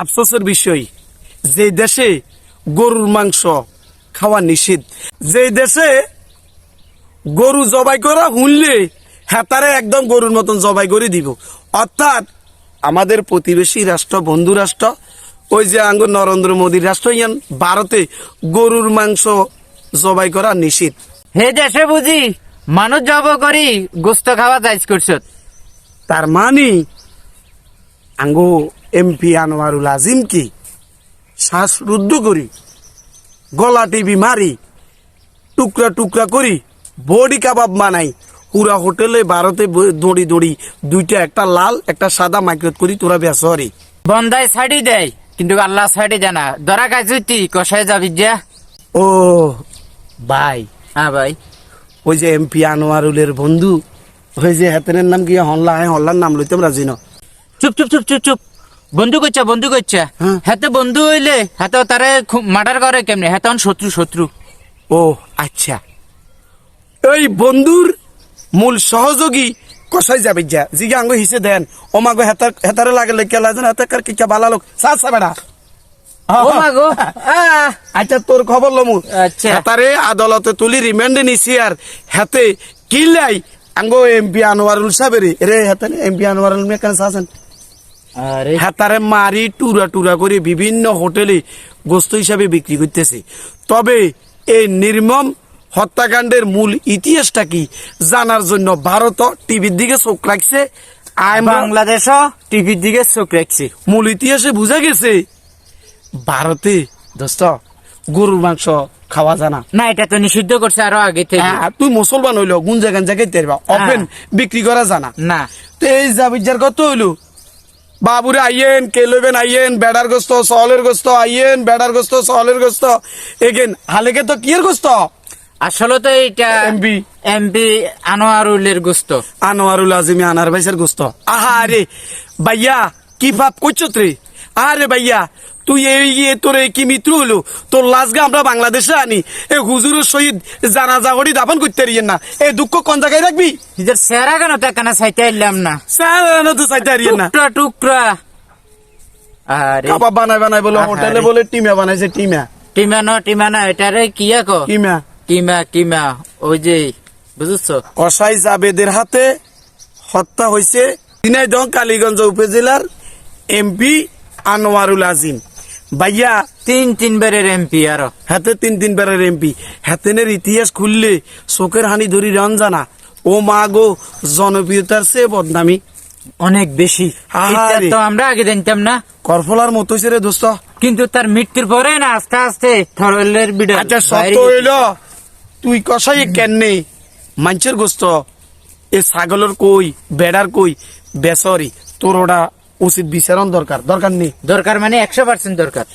আফসোসের বিষয় যে দেশে গরুর মাংস খাওয়া নিষিদ্ধ। যে দেশে গরু জবাই করা হুনলে হেতারে একদম গরুর মতন জবাই করে দিব। অর্থাৎ আমাদের প্রতিবেশী রাষ্ট্র বন্ধু রাষ্ট্র ওই যে আঙ্গ নরেন্দ্র মোদীর রাষ্ট্র ইয়ান ভারতে গরুর মাংস জবাই করা নিষিদ্ধ। হে দেশে বুঝি মানুষ জব করি গোস্ত খাওয়া যাইজ করছত। তার মানে আঙ্গো এমপি আনোয়ারুল আজিম কি শ্বাস রুদ্ধ করি গলা টিভি মারি টুকরা টুকরা করি বডি কাবাব বানাই পুরা হোটেলে ভারতে দড়ি দড়ি দুইটা একটা লাল একটা সাদা মাইক্রোত করি তোরা বেসরি বন্দায় ছাড়ি দেয় কিন্তু আল্লাহ ছাড়ি দেয় না। ধরা কাজুতি কষায় যাবি যা। ও ভাই হ্যাঁ ভাই। ওই যে এমপি আনোয়ারুলের বন্ধু ওই যে হেতেনের নাম কি হল্লা হ্যাঁ হল্লার নাম লইতাম রাজি না। চুপ চুপ চুপ চুপ চুপ। বন্ধু করছে বন্ধু করছে। হ্যাঁ। হাতে বন্ধু হইলে হাতে তারে মার্ডার করে কেমনে? হাতে শত্রু শত্রু। ও আচ্ছা। এই বন্ধুর মূল সহযোগী কষাই যাবে যা? জিগে আঙ্গ হিসে দেন। ও মাগো হেতার হেতারে লাগলে কেলা জন হেতার কিকা বালা লোক। সা সা বেড়া। ও মা গো আচ্ছা তোর খবর লমু। আচ্ছা। হেতারে আদালতে তুলি রিমান্ডে নিছি আর হেতে কিলাই আঙ্গো এমপি আনোয়ারুল সাহেবেরে। রে হেতারে এমপি আনোয়ারুল মে কেন সাসেন হেতারে মারি টুরা টুরা করে বিভিন্ন হোটেলে গোস্ত হিসাবে বিক্রি করতেছে। তবে এই নির্মম হত্যাকাণ্ডের মূল ইতিহাসটা কি জানার জন্য ভারত টিভির দিকে চোখ রাখছে আমরা বাংলাদেশ টিভির দিকে চোখ রাখছে। মূল ইতিহাসে বোঝা গেছে ভারতে দোস্ত গরুর মাংস খাওয়া জানা না। এটা তো নিষিদ্ধ করছে আরও আগে থেকে। হ্যাঁ তুই মুসলমান হইল গুন জায়গায় তেরবা ওপেন বিক্রি করা জানা না। তো এই জাবিজার কত হইল বাবুরে আইয়েন কে লইবেন আইয়েন বেড়ার গোস্ত সহলের গোস্ত আইয়েন বেড়ার গোস্ত সহলের গোস্ত। এগেন হালেকে তো কিয়ের গোস্ত? আসলে তো এটা এমপি এমপি আনোয়ারুলের গোস্ত। আনোয়ারুল আজিমি আনার ভাইসের গোস্ত। আহা রে ভাইয়া কি ভাব করছ রে আরে ভাইয়া তুই এই ইয়ে তোর এই কি মিত্র হলো? তোর লাশগা আমরা বাংলাদেশে আনি। এ হুজুরের শহীদ জানাজা হরি দাফন করতে পারিয়েন না। এই দুঃখ কোন জায়গায় রাখবি? নিজের সেরা কেন তো কেন সাইতে এলাম না? স্যার তো চাইতে পারিয়েন না? টুকরা টুকরা। আরে। কাবাব বলে হোটেলে বলে টিমা বানাইছে টিমা। টিমানো টিমানো এটারে কি আকো? কিমা কিমা কিমা ওই যে বুঝছ? কসাই জাবেদের হাতে হত্যা হয়েছে ঝিনাইদহ কালীগঞ্জ উপজেলার এমপি আনোয়ারুল আজিম। ভাইয়া তিন তিনবারের এমপি আরও। হাতে তিন তিন বারের এমপি। হাতেনের ইতিহাস খুললে চোখের হানি ধরি রঞ্জানা ও মা গো জনপ্রিয়তার সে বদনামি। অনেক বেশি। তো আমরা আগে জানতাম না। করফলার মতো রে দোস্ত। কিন্তু তার মৃত্যুর পরে না আস্তে আস্তে থরলের বিড়াল আচ্ছা সত্য হইল। তুই কষাই কেননে মানুষের গোস্ত। এ ছাগলের কই বেড়ার কই? বেসরি তোর ওটা উচিত বিচারণ দরকার দরকার নেই। দরকার মানে একশো পার্সেন্ট দরকার।